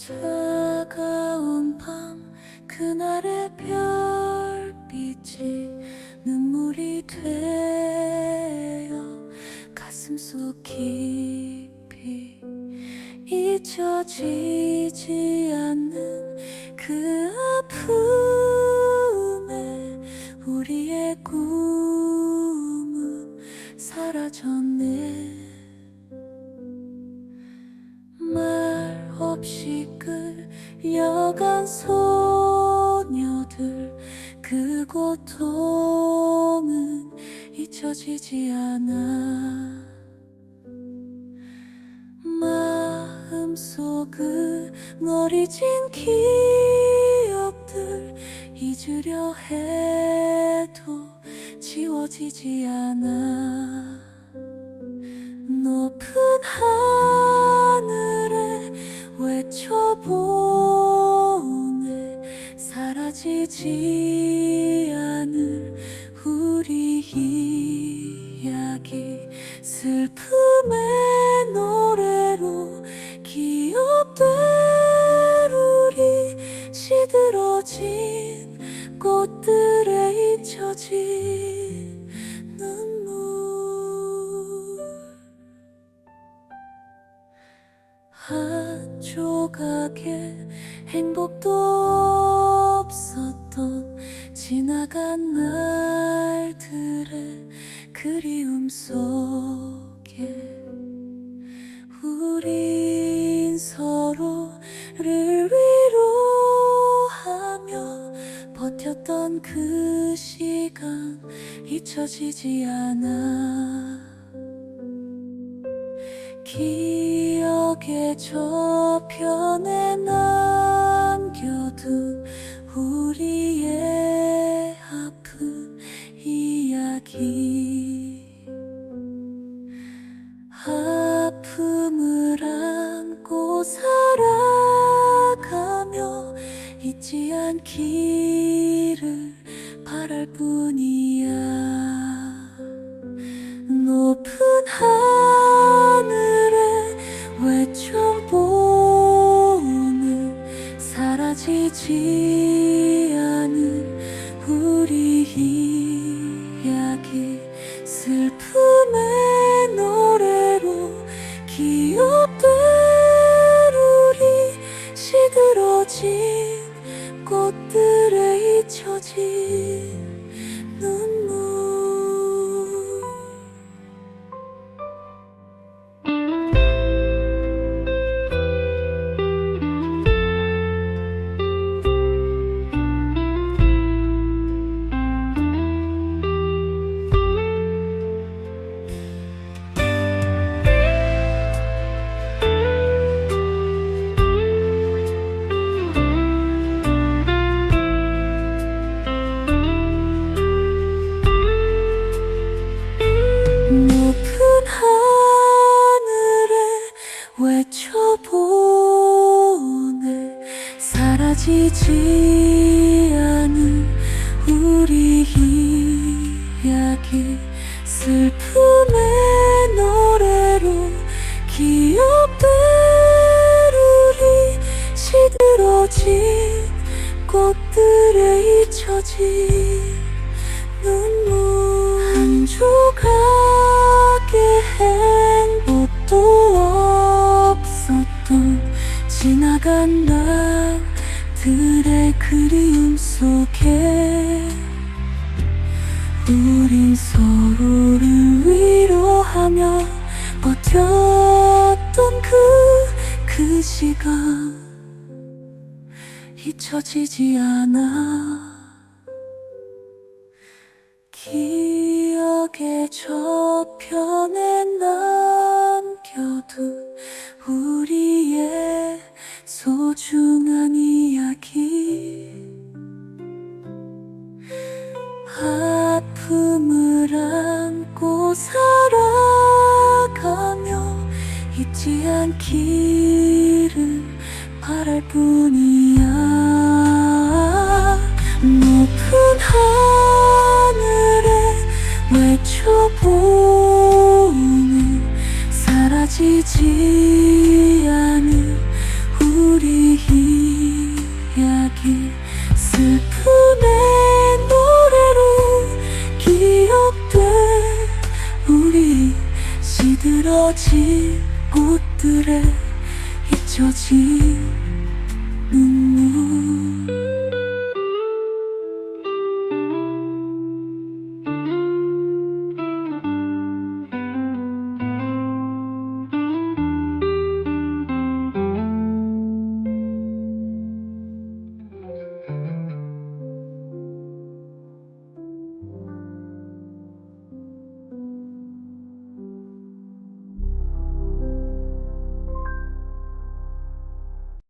차가운 밤 그날의 별빛이 눈물이 되어 가슴 속 깊이 잊혀지지 않는 그 아픔에 우리의 꿈은 사라졌네 끌려간 소녀들 그 고통은 잊혀지지 않아. 마음속은 어리진 기억들 잊으려 해도 지워지지 않아. 높은 하늘에 외쳐보네. 사라지지 않을 우리 이야기. 슬픔의 노래로 기억될 우리 시들어진 꽃들에 잊혀진 한 조각의 행복도 없었던 지나간 날들의 그리움 속에 우린 서로를 위로하며 버텼던 그 시간 잊혀지지 않아. 기 억의 저편에 남겨둔 우리의 아픈 이야기. 아픔을 안고 살아가며 잊지 않기 시들어진 꽃들에 잊혀진 눈물 지지 않은 우리 이야기. 슬픔의 노래로 우리 시들어진 꽃들에 잊혀진 눈물. 한 조각의 행복도 없었던 지나간 날들의 그리움 속에 우린 서로를 위로하며 버텼던 그, 그 시간 잊혀지지 않아. 기억의 저 살아가며 잊지 않기를 바랄 뿐이야. 높은 하늘에 외쳐보는 사라지지 않은 우리 이야기 슬픔의 떨어진 꽃들에 잊혀지는